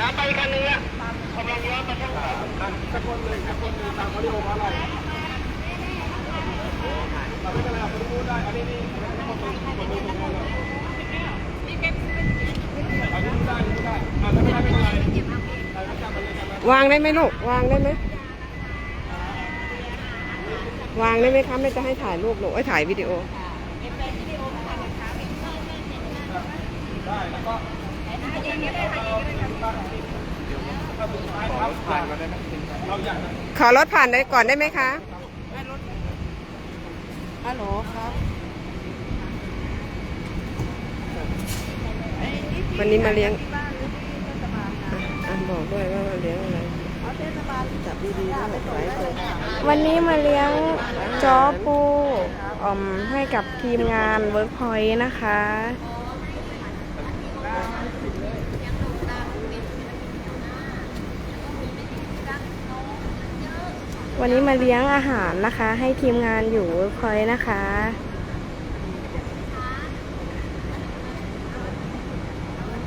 น้ำไปกันนึงละกำลังย้อนมาช่องสามสักคนหนึ่งสักคนหนึ่งตามเขาเรียกว่าอะไรเราไม่เป็นไรเราพูดได้อันนี้นี่คนมือคนมือคนมืออันนี้ได้อันนี้ได้อ่าไม่เป็นไรไม่เป็นไรใครไม่จำมันเลยกันนะวางได้ไหมลูก วางได้ไหมวางได้ไหมคะไม่จะให้ถ่ายรูปลูกไอ้ยถ่ายวิดีโอได้แล้วก็ ขอรถผ่านได้ก่อนได้ไหมคะฮัลโหลครับวันนี้มาเลี้ยงที่บ้านหรือที่เทศบาลคะอะบอกด้วยว่ามาเลี้ยงอะไรเอาเทศบาลจับดีๆด้วยไว้เลยค่ะวันนี้มาเลี้ยงจอปูอ่อมให้กับทีมงานเวิร์กพอยต์นะคะ วันนี้มาเลี้ยงอาหารนะคะ ให้ทีมงานอยู่เวิร์กพอยต์นะคะ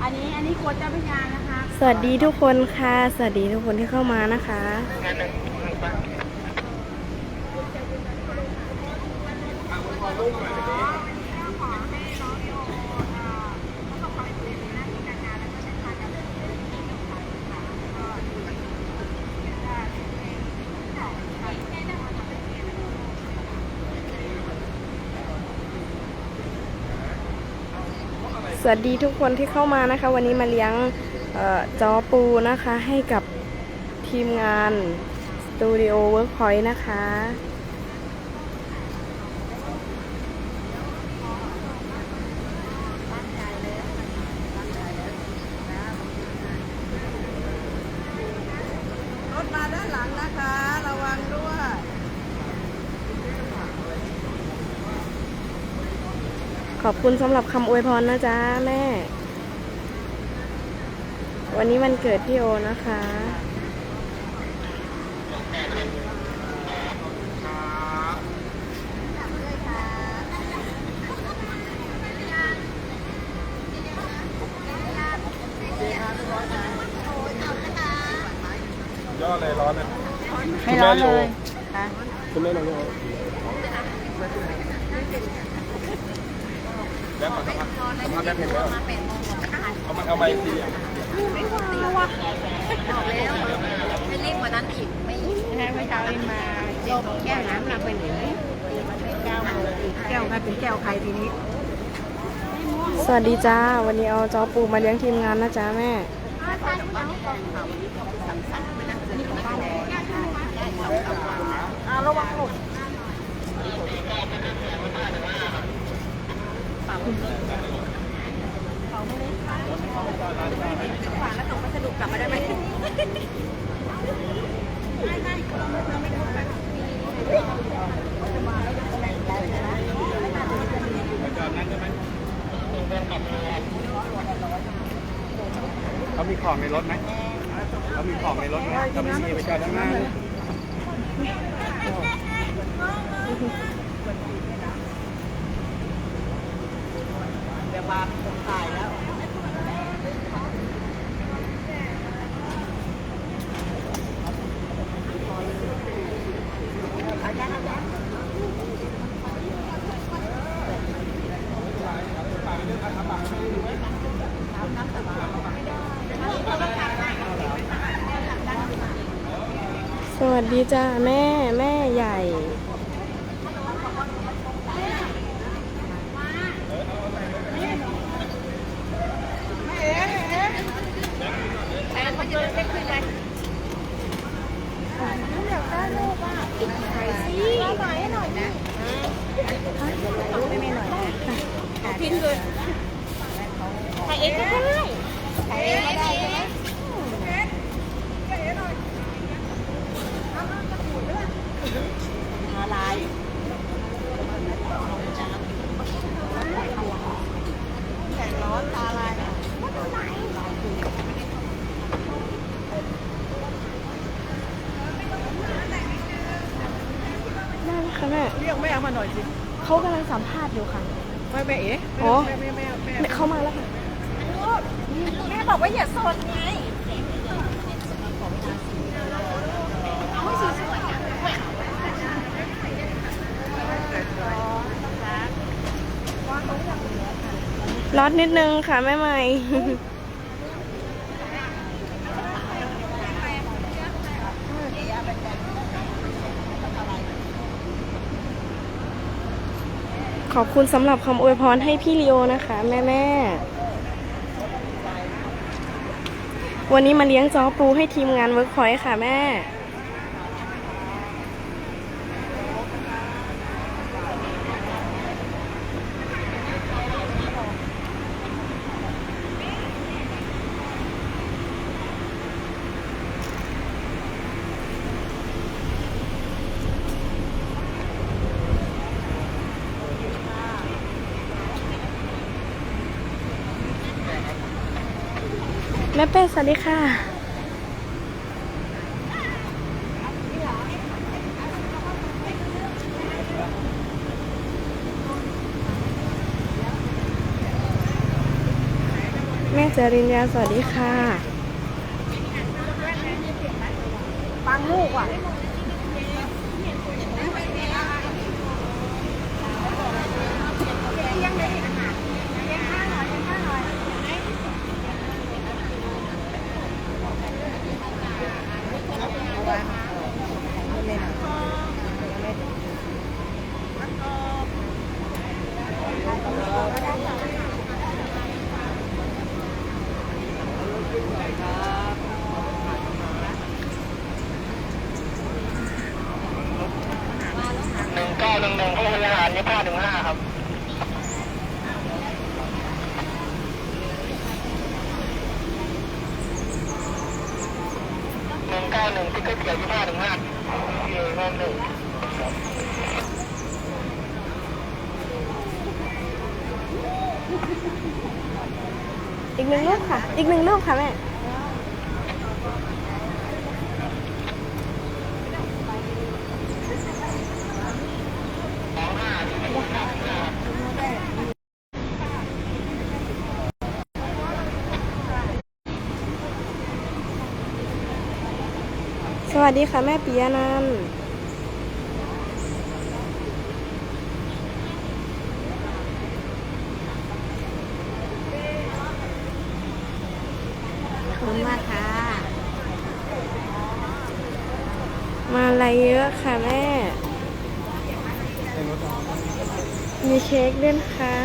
อันนี้อันนี้กวดเจ้าพระยานะคะ สวัสดีทุกคนค่ะ สวัสดีทุกคนที่เข้ามานะคะ สวัสดีทุกคนที่เข้ามานะคะ วันนี้มาเลี้ยงออจอปูนะคะ ให้กับทีมงานสตูดิโอเวิร์กพอยต์นะคะ รถมาด้านหลังนะคะ ระวังด้วย ขอบ คุณสำหรับคำอวยพรนะจ๊ะแม่ วันนี้วันเกิดพี่โอนะคะ ยอดเลยร้อนนะไม่ร้อนเลยค่ะคุณแม่ลองดู แล้วขอสัมภาษณ์สัมภาษณ์ได้เพลงแล้วเอามาเอาไปทีอะไม่เล็กกว่านั้นอีกไม่เมื่อเช้าเองมาเจ็ดแก้วน้ำหนักไปไหนแก้วแก้วใครเป็นแก้วใครทีนี้ สวัสดีจ้า วันนี้เอาจอปูมาเลี้ยงทีมงานนะจ๊ะแม่อ่าระวังหลุด เขามีของในรถไหมเขามีของในรถไหมถ้าไม่มีไปจอดด้านหน้า เลยเดี๋ยวมาถ่ายแล้วสวัสดีจ้าแม่แม่ใหญ่ พินเลยถ่ายเองก็ได้ถ่ายเองก็ได้ใช่ไหมอะไรแข่งร้อนตาลายได้ค่ะแม่เรียกแม่มาหน่อยสิเขากำลังสัมภาษณ์อยู่ค่ะ ไม่แม่เอ๋โอ้แม่แม่แม่แม่เข้ามาแล้วค่ะแม่บอกว่าอย่าโซนไงร้อนนิดนึงค่ะแม่ใหม่ ขอบคุณสำหรับคำอวยพรให้พี่ลีโอนะคะ แม่แม่วันนี้มาเลี้ยงจอปูให้ทีมงานเวิร์กพอยค่ะแม่ เป้สวัสดีค่ะ แม่จริญญาสวัสดีค่ะ ปังลูกอะหนึ่งเก้าหนึ่งหนึ่งพลทหารยี่ห้าหนึ่งห้าครับหนึ่งเก้าหนึ่งที่เกิดเกี่ยวยี่ห้าหนึ่งห้าเออหนึ่ง อี กหนึ่งลูกค่ะ อีกหนึ่งลูกค่ะแม่สวัสดีค่ะแม่ปิยานันท์ ขอบคุณมากค่ะ มาอะไรเยอะค่ะแม่ มีเค้กด้วยนะคะ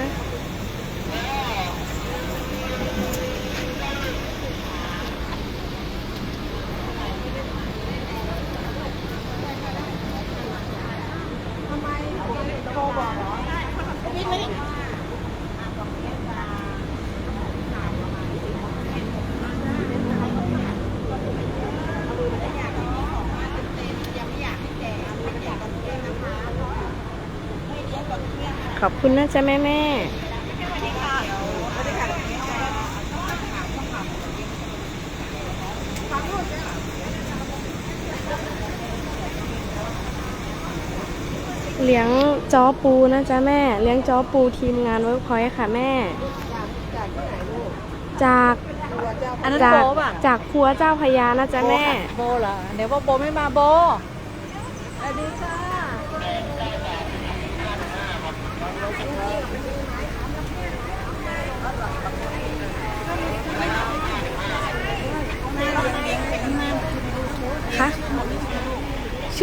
ขอบคุณนะจ๊ะแม่แม่เลี้ยงจอปูนะจ๊ะแม่ เลี้ยงจอปูทีมงานเวิร์กพอยต์ค่ะแม่ จากอันนั้นจากโบป่ะจากครัวเจ้าพญานะจ๊ะแม่ โบเหรอเดี๋ยวว่าโบไม่มาโบสวัสดีค่ะคะ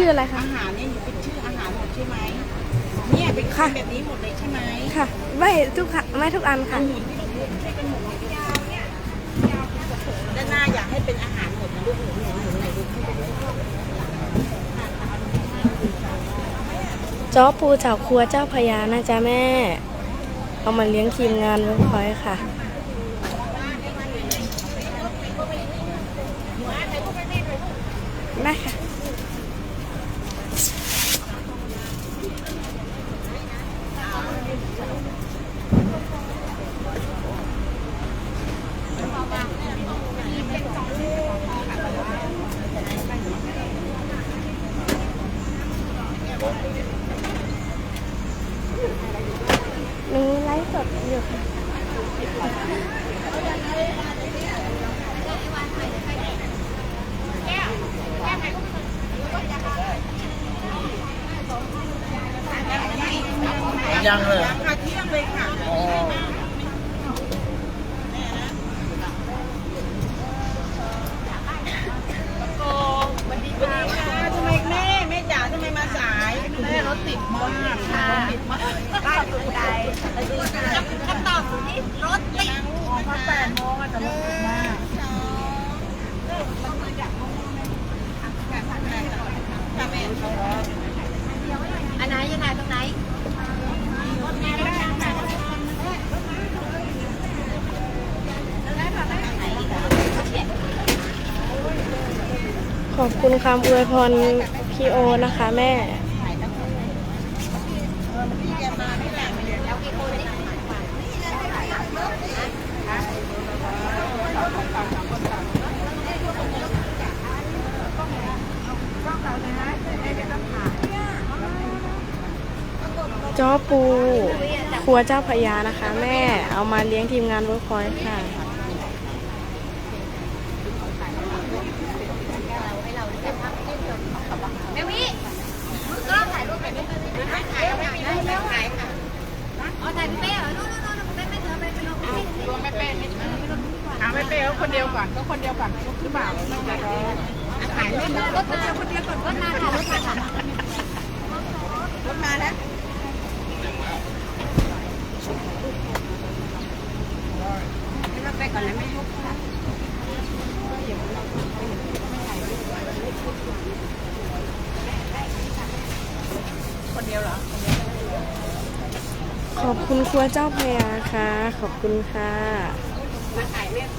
ชื่ออะไรคะ อาหารเนี่ยอยู่เป็นชื่ออาหารหมดใช่ไหมเนี่ยเป็นค่ะ แบบนี้หมดเลยใช่ไหมค่ะ ไม่ทุกค่ะไม่ทุกอันค่ะด้านหน้าอยากให้เป็นอาหารหมดนะลูกหนูหนูหนูไหนลูกจอปูจากครัวเจ้าพญานะจ๊ะแม่ เอามาเลี้ยงทีมงานเวิร์กพอยต์ค่ะ นูไลฟ์สดอยู่ค่ะ ยังเลย ราคาเที่ยงเลยค่ะ อันไหนยังไงตรงไหน ขอบคุณคำอวยพรพี่โอนะคะแม่ จ้อปูครัวเจ้าพระยานะคะ แม่เอามาเลี้ยงทีมงานเวิร์คพอยต์ค่ะ แม่วิมือกล้องถ่ายรูปแบบนี้ถ่ายถ่ายถ่ายได้แล้วถ่ายค่ะอ๋อถ่ายพี่เป้เหรอนู่นนู่นนู่นไม่ไม่เธอไปไปลงที่ รวมไม่เป็นเอาไม่เป็นเขาคนเดียวก่อนก็คนเดียวก่อนหรือเปล่าถ่ายไม่ รถมารถเดียวก่อนรถมาค่ะรถมาค่ะรถมาแล้วไปก่อนนะแม่คนเดียวเหรอ ขอบคุณครัวเจ้าพยาค่ะ ขอบคุณค่ะ มาถ่ายแม่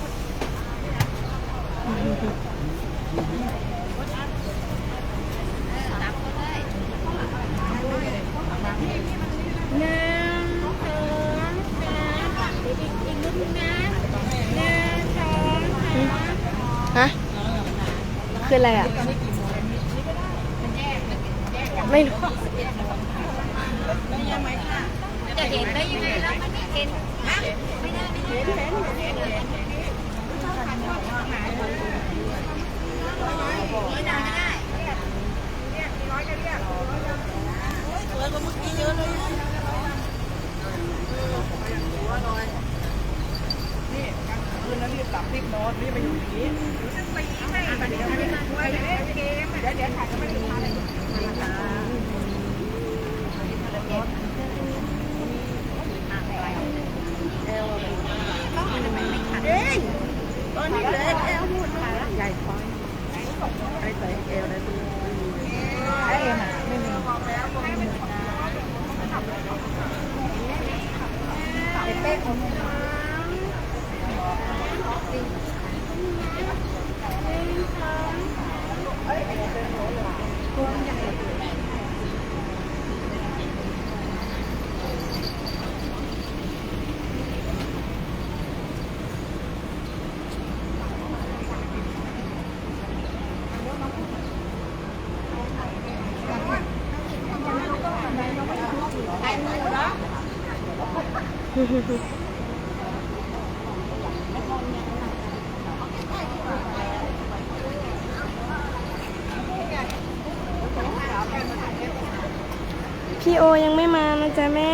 คืออะไรอะ ไม่รู้ จะเห็นได้ยังไงแล้วมันไม่เห็นไม่ได้ไม่ได้นี่นานก็ได้ สวยกว่าเมื่อกี้เยอะเลย คืนนั้นรีบหลับรีบนอนรีบไปอยู่อย่างนี้ เดี๋ยวเดี๋ยวถ่ายก็ไม่ถึงทานเลยเอ้ยตอนนี้เหลือแอลหมดค่ะใหญ่พอยไอ้ใส่เอวเลยไอ้เอ็มอะไม่มีเป๊ะของ พี่โอยังไม่มานะจ๊ะแม่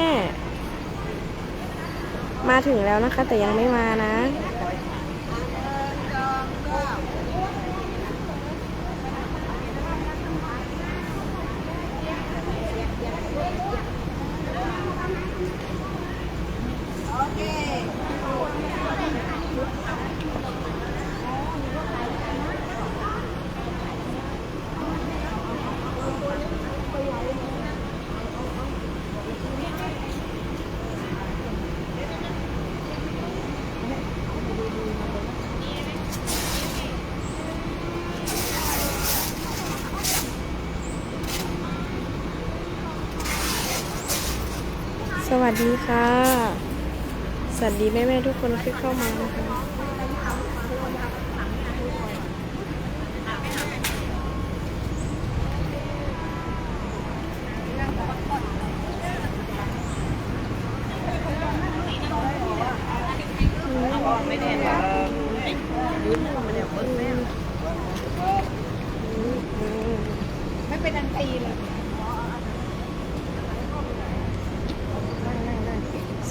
มาถึงแล้วนะคะ แต่ยังไม่มานะ ดีค่ะ สวัสดีแม่ ๆ ทุกคนที่เข้ามานะคะ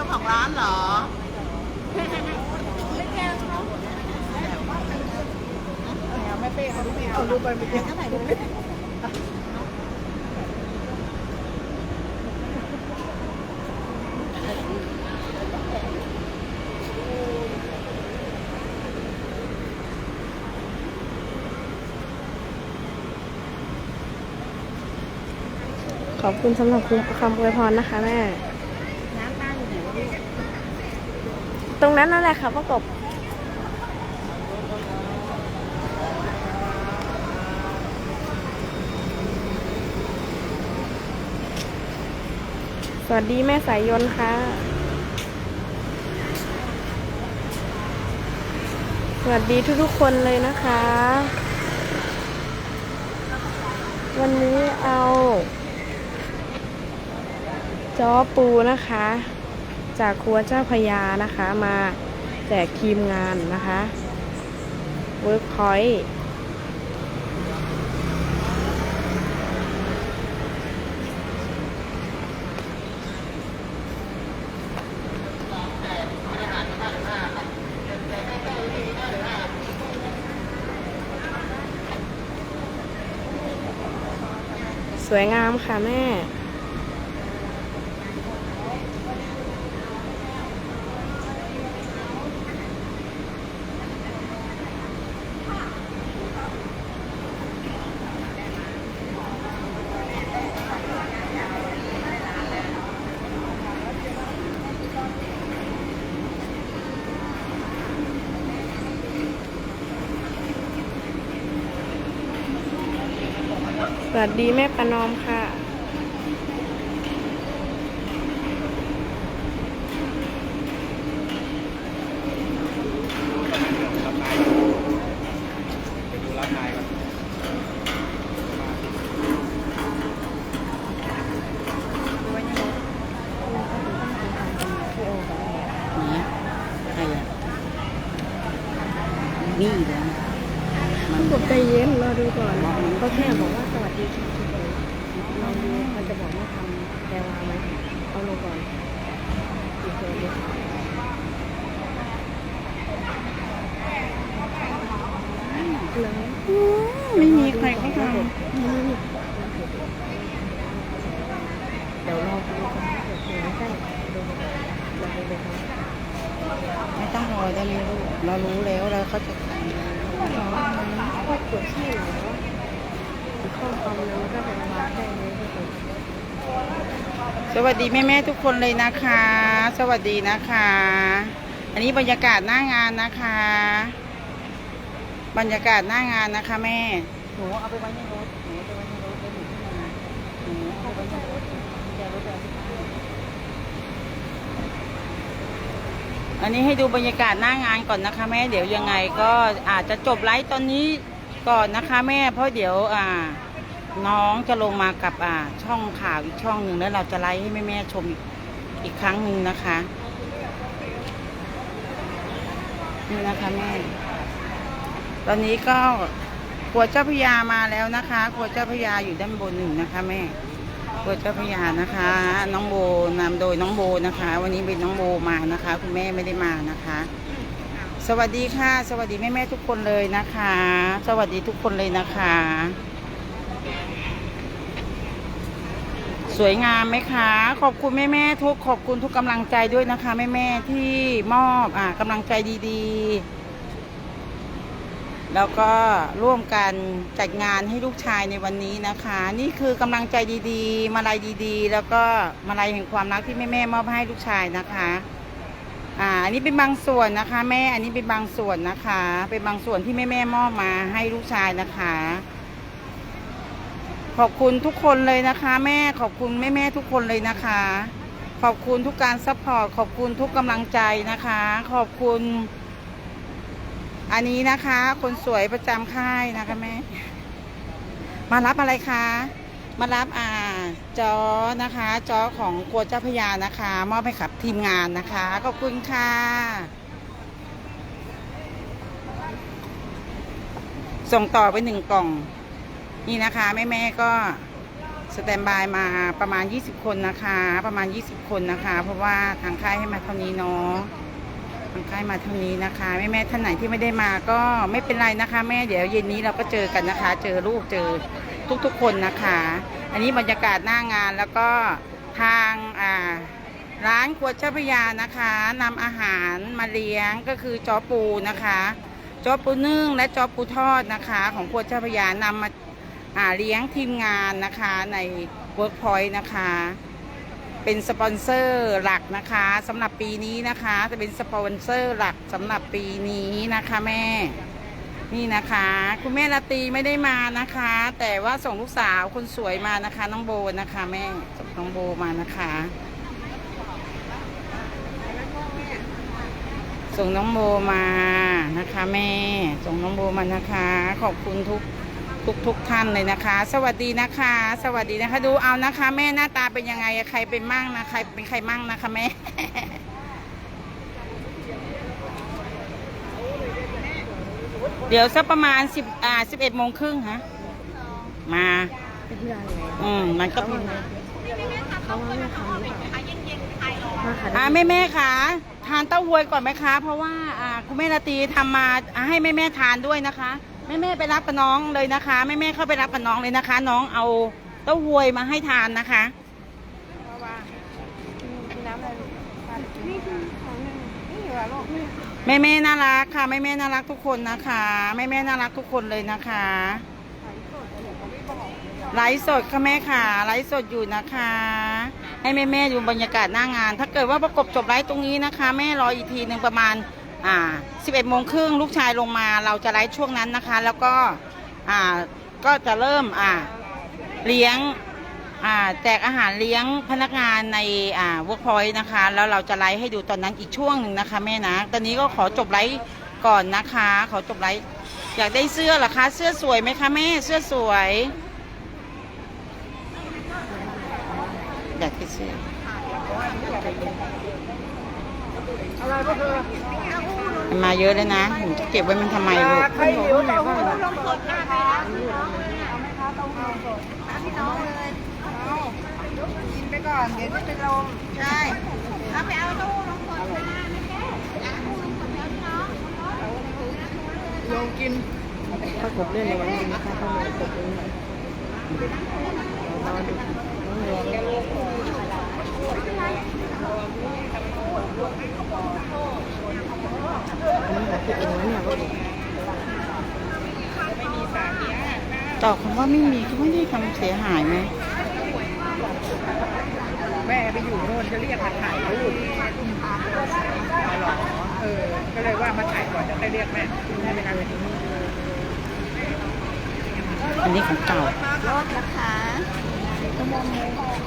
จ้าของร้านเหรอไม่เป้เขาดูไม่เอาดูไปไม่เป้เท่าไหร่ขอบคุณสำหรับคำอวยพรนะคะแม่ น้ำตั้งอยู่ไหนวะลูก ตรงนั้นนั่นแหละค่ะพ่อกบสวัสดีแม่สายยนต์ค่ะ สวัสดีทุกๆคนเลยนะคะ วันนี้เอาจอปูนะคะ จากครัวเจ้าพยานะคะมาแจกทีมงานนะคะ Workpoint สวยงามค่ะแม่ วัสดีแม่ประนอมค่ะ รับนายอยู่ไปดูรับนายก่อน นี่ใครอะนี่เลย มันกดใจเย็นรอดูก่อนก็แค่บอกว่าสวัสดีค่ะเฉยๆลองดูมันจะบอกว่าทำแปลว่าไหมเอาลงก่อนอีกเดียวเดียวแล้ว ไม่มีใคร เดี๋ยวรอดูกันเดี๋ยวใกล้ดูไปก่อนรอดูไปก่อนไม่ต้องรอได้ไหมลูกเรารู้แล้วเราเขาจะพวกปวดขี้เหรอข้อความนั้นก็จะมาได้เลยทุกคนสวัสดีแม่แม่ๆทุกคนเลยนะคะ สวัสดีนะคะ อันนี้บรรยากาศหน้างานนะคะ บรรยากาศหน้างานนะคะแม่ หนูเอาไปไว้ในรถหนูเอาไปไว้ในรถแล้วหนูขึ้นมาหนูเอาไปไว้ในรถแกรถเอาไปอันนี้ให้ดูบรรยากาศหน้างานก่อนนะคะ แม่เดี๋ยวยังไงก็อาจจะจบไลฟ์ตอนนี้ก่อนนะคะแม่เพราะเดี๋ยวอ่า น้องจะลงมากับอ่า ช่องข่าวอีกช่องหนึ่งแล้วเราจะไลฟ์ให้แม่แม่ๆชมอีกอีกครั้งหนึ่งนะคะนี่นะคะแม่ ตอนนี้ก็ วเจ้าพยามาแล้วนะคะครัวเจ้าพยาอยู่ด้านบนหนึ่งนะคะ แม่ครัวเจ้าพยานะคะ น้องโบนำโดยน้องโบนะคะ วันนี้เป็นน้องโบมานะคะ คุณแม่ไม่ได้มานะคะ สวัสดีค่ะ สวัสดีแม่แม่ทุกคนเลยนะคะ สวัสดีทุกคนเลยนะคะ สวยงามไหมคะ ขอบคุณแม่แม่ทุกขอบคุณทุกกำลังใจด้วยนะคะ แม่แม่ที่มอบอ่ากำลังใจดีๆ แล้วก็ร่วมกันจัดงานให้ลูกชายในวันนี้นะคะ นี่คือกำลังใจดีๆ มาลัยดีๆ แล้วก็มาลัยแห่งความรักที่แม่แม่มอบให้ลูกชายนะคะอ่าอันนี้เป็นบางส่วนนะคะ แม่อันนี้เป็นบางส่วนนะคะ เป็นบางส่วนที่แม่แม่มอบมาให้ลูกชายนะคะ ขอบคุณทุกคนเลยนะคะ แม่ขอบคุณแม่แม่ทุกคนเลยนะคะ ขอบคุณทุกการซัพพอร์ตขอบคุณทุกกำลังใจนะคะ ขอบคุณ อันนี้นะคะ คนสวยประจำค่ายนะคะแม่ มารับอะไรคะ มารับอ่าจอนะคะ จอของกลัวเจ้าพยานะคะ มอบให้กับทีมงานนะคะขอบคุณค่ะส่งต่อไปหนึ่งกล่อง นี่นะคะ แม่แม่ก็สแตนบายมาประมาณ 20 คนนะคะ ประมาณ 20 คนนะคะ เพราะว่าทางค่ายให้มาเท่านี้เนาะ ทางค่ายมาเท่านี้นะคะแม่แม่ท่านไหนที่ไม่ได้มาก็ไม่เป็นไรนะคะ แม่เดี๋ยวเย็นนี้เราก็เจอกันนะคะ เจอลูกเจอทุกๆคนนะคะ อันนี้บรรยากาศหน้างานแล้วก็ทางอ่าร้านครัวเจ้าพยานะคะนำอาหารมาเลี้ยงก็คือจอปูนะคะจอปูนึ่งและจอปูทอดนะคะ ของครัวเจ้าพยานำมาอ่าเลี้ยงทีมงานนะคะใน Workpoint นะคะ เป็นสปอนเซอร์หลักนะคะสำหรับปีนี้นะคะ จะเป็นสปอนเซอร์หลักสำหรับปีนี้นะคะแม่ นี่นะคะ คุณแม่ละตีไม่ได้มานะคะ แต่ว่าส่งลูกสาวคนสวยมานะคะ น้องโบนะคะ แม่ส่งน้องโบมานะคะ ส่งน้องโบมานะคะ แม่ส่งน้องโบมานะคะ ขอบคุณทุก ทุกทุกท่านเลยนะคะ สวัสดีนะคะ สวัสดีนะคะ ดูเอานะคะ แม่หน้าตาเป็นยังไงใครเป็นมั่งนะใครเป็นใครมั่งนะคะแม่เดี๋ยวสักประมาณสิบอ่าสิบเอ็ดโมงครึ่งฮะมาเป็นเวลายังไงอืมมันก็เป็นเขาว่าไม่ทำหรือเปล่ามาค่ะอ่าแม่แม่ๆค่ะทานเต้าหวยก่อนไหมคะ เพราะว่าอ่าคุณแม่ราตรีทำมาอ่าให้แม่แม่ๆทานด้วยนะคะ แม่แม่ไปรับกับน้องเลยนะคะแม่แม่เข้าไปรับกับน้องเลยนะคะ น้องเอาเต้าหวยมาให้ทานนะคะแม่แม่น่ารักค่ะแม่แม่น่ารักทุกคนนะคะแม่แม่น่ารักทุกคนเลยนะคะไลฟ์สดค่ะแม่ค่ะไลฟ์สดอยู่นะคะ ให้แม่แม่ๆดูบรรยากาศหน้างาน ถ้าเกิดว่าประกบจบไลฟ์ตรงนี้นะคะ แม่รออีกทีหนึ่งประมาณ อ่า11โมงครึ่งลูกชายลงมาเราจะไลฟ์ช่วงนั้นนะคะ แล้วก็อ่าก็จะเริ่มอ่าเลี้ยงอ่าแจกอาหารเลี้ยงพนักงานในอ่าเวิร์กพอยต์นะคะ แล้วเราจะไลฟ์ให้ดูตอนนั้นอีกช่วงหนึ่งนะคะแม่นะ ตอนนี้ก็ขอจบไลฟ์ก่อนนะคะ ขอจบไลฟ์อยากได้เสื้อเหรอคะ เสื้อสวยไหมคะแม่ เสื้อสวย อยากได้เสื้อ มันมาเยอะเลยนะหนูจะเก็บไว้มันทำไมลูกใครหิวเต้าหู้กินไปก่อนเดี๋ยวจะเป็นลมใช่เอาไปเอาตู้ลงคนมาไม่แก้เอาตู้ลงคนแล้วพี่น้องลงกินถ้ากบเล่นในวันนี้นะคะต้องมีกบเล่นรอดูน้องน้องนะเนี่ย ตอบคำว่าไม่มีเขาไม่ได้ทำเสียหายไหมแม่ไปอยู่โน่นจะเรียกมาถ่ายรูปอ๋อเหรอเออ ก็เลยว่ามาถ่ายก่อนจะได้เรียกแม่แม่เป็นอะไรที่นี่อันนี้ของเก่ารถนะคะ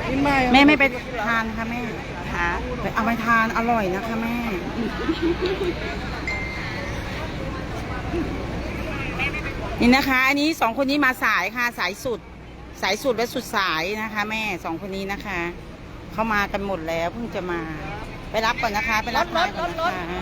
กินไม่แม่ไม่ไปทานค่ะแม่ค่ะ ไปเอาไปทานอร่อยนะคะแม่ นี่นะคะ อันนี้สองคนนี้มาสายค่ะ สายสุด สายสุดและสุดสายนะคะ แม่สองคนนี้นะคะ เขามากันหมดแล้วเพิ่งจะมา ไปรับก่อนนะคะ ไปรับงานก่อนนะคะ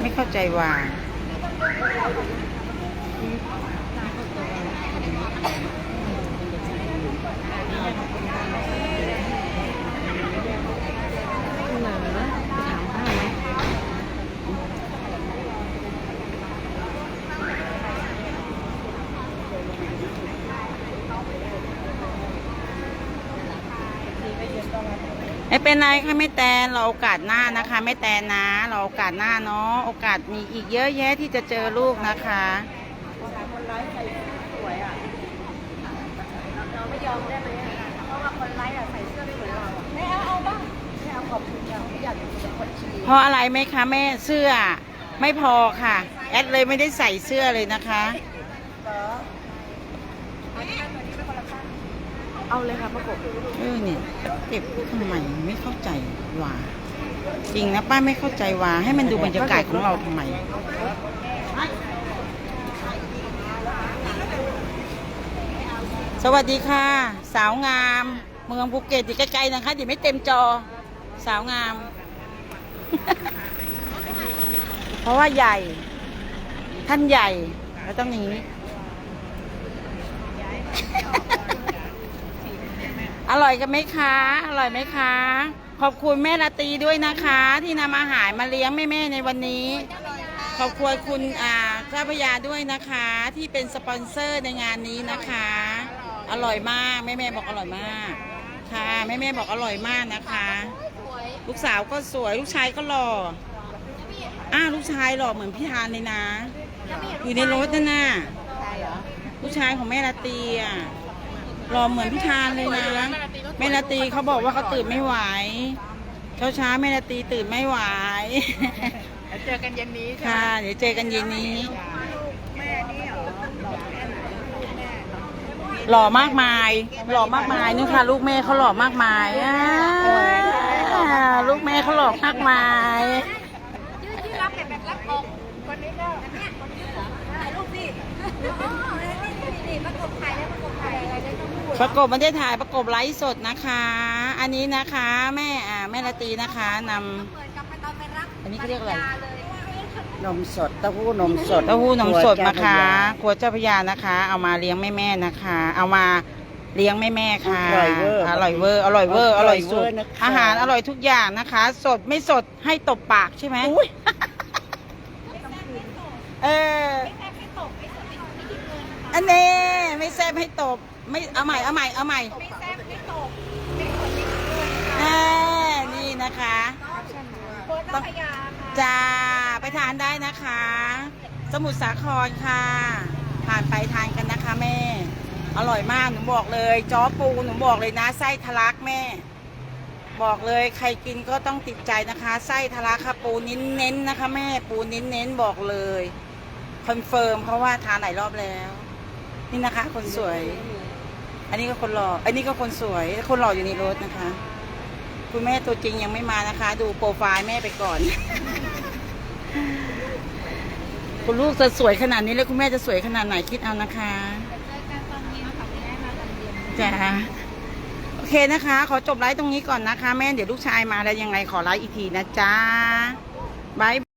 ไม่เข้าใจว่า Thank you. เป็นไรค่ะไม่แตนเราโอกาสหน้านะคะไม่แตนนะ เราโอกาสหน้าเนาะโอกาสมีอีกเยอะแยะที่จะเจอลูกนะคะไม่เอาเอาบ้างไม่เอาขอบคุณค่ะราะอะไรไหมคะแม่เสื้อไม่พอค่ะ แอดเลยไม่ได้ใส่เสื้อเลยนะคะ เอาเลยค่ะประกบเออเนี่ยเก็บทำไมไม่เข้าใจว่าจริงนะป้าไม่เข้าใจว่าให้มันดูบรรยากาศของเราทำไมสวัสดีค่ะ สาวงาม เมืองภูเก็ตอยู่ใกลๆนะคะดี๋ยวไม่เต็มจอ สาวงาม เพราะว่าใหญ่ ท่านใหญ่แล้วต้องอย่างนี้ อร่อยกันไหมคะ อร่อยไหมคะ ขอบคุณแม่ละตีด้วยนะคะ ที่นำอาหารมาเลี้ยงแม่ๆในวันนี้ ขอบคุณคุณอ่าเจ้าพระยาด้วยนะคะ ที่เป็นสปอนเซอร์ในงานนี้นะคะ อร่อยมากแม่ๆบอกอร่อยมาก ค่ะแม่ๆบอกอร่อยมากนะคะ ลูกสาวก็สวยลูกชายก็หล่ออ้าลูกชายหล่อเหมือนพี่ทานเลยนะ อยู่ในรถนั่นน่ะลูกชายของแม่ละตีอะ หล่อเหมือนพี่ทานเลยนะแม่ละตีเขาบอกว่าเขาตื่นไม่ไหวเช้าช้าๆแม่ละตีตื่นไม่ไหวเจอกันเย็นนี้ใช่ไหมค่ะเดี๋ยวเจอกันเย็นนี้แม่นี่เหรอหล่อมากมาย หล่อมากมายนี่ค่ะ ลูกแม่เขาหล่อมากมายอ่าลูกแม่เขาหล่อมากมายยืดยืดรับแบบแบบรับอกคนนี้ก็เนี่ยคนนี้เหรอถ่าย ประกบไม่ได้ถ่ายประกบไลฟ์สดนะคะ อันนี้นะคะแม่อ่าแม่ละตีนะคะนำ เหมือนกับไปตอนไปรับอันนี้เขาเรียกอะไรปญญเลย นมสดเต้าหู้นมสดเต้าหู้นมสดนะคะครัวเจ้าพระยานะคะ เอามาเลี้ยงแม่ๆนะคะ เอามาเลี้ยงแม่ๆค่ะ อร่อยเวอร์อร่อยเวอร์ อร่อยเวอร์ อร่อยสุดอร่อยเวอร์นะคะ อาหารอร่อยทุกอย่างนะคะ สดไม่สดให้ตบปากใช่ไหมเออ อันนี้ไม่แซ่บให้ตบ ไม่เอาใหม่เอาใหม่เอาใหม่เออนี่นะคะต้องจ้าไปทานได้นะคะ สมุทรสาครค่ะ ผ่านไปทานกันนะคะแม่ อร่อยมากหนูบอกเลยจ้อปูหนูบอกเลยนะไส้ทะลักแม่ บอกเลยใครกินก็ต้องติดใจนะคะไส้ทะลักค่ะปูเน้นๆนะคะ แม่ปูเน้นๆบอกเลยคอนเฟิร์มเพราะว่าทานหลายรอบแล้ว นี่นะคะ คนสวย อันนี้ก็คนหล่อ อันนี้ก็คนสวย คนหล่ออยู่ในรถนะคะ คุณแม่ตัวจริงยังไม่มานะคะ ดูโปรไฟล์แม่ไปก่อน คุณลูกจะสวยขนาดนี้แล้วคุณแม่จะสวยขนาดไหนคิดเอานะคะจ้าโอเคนะคะ ขอจบไลฟ์ตรงนี้ก่อนนะคะ แม่เดี๋ยวลูกชายมาแล้วยังไงขอไลฟ์อีกทีนะจ๊ะบาย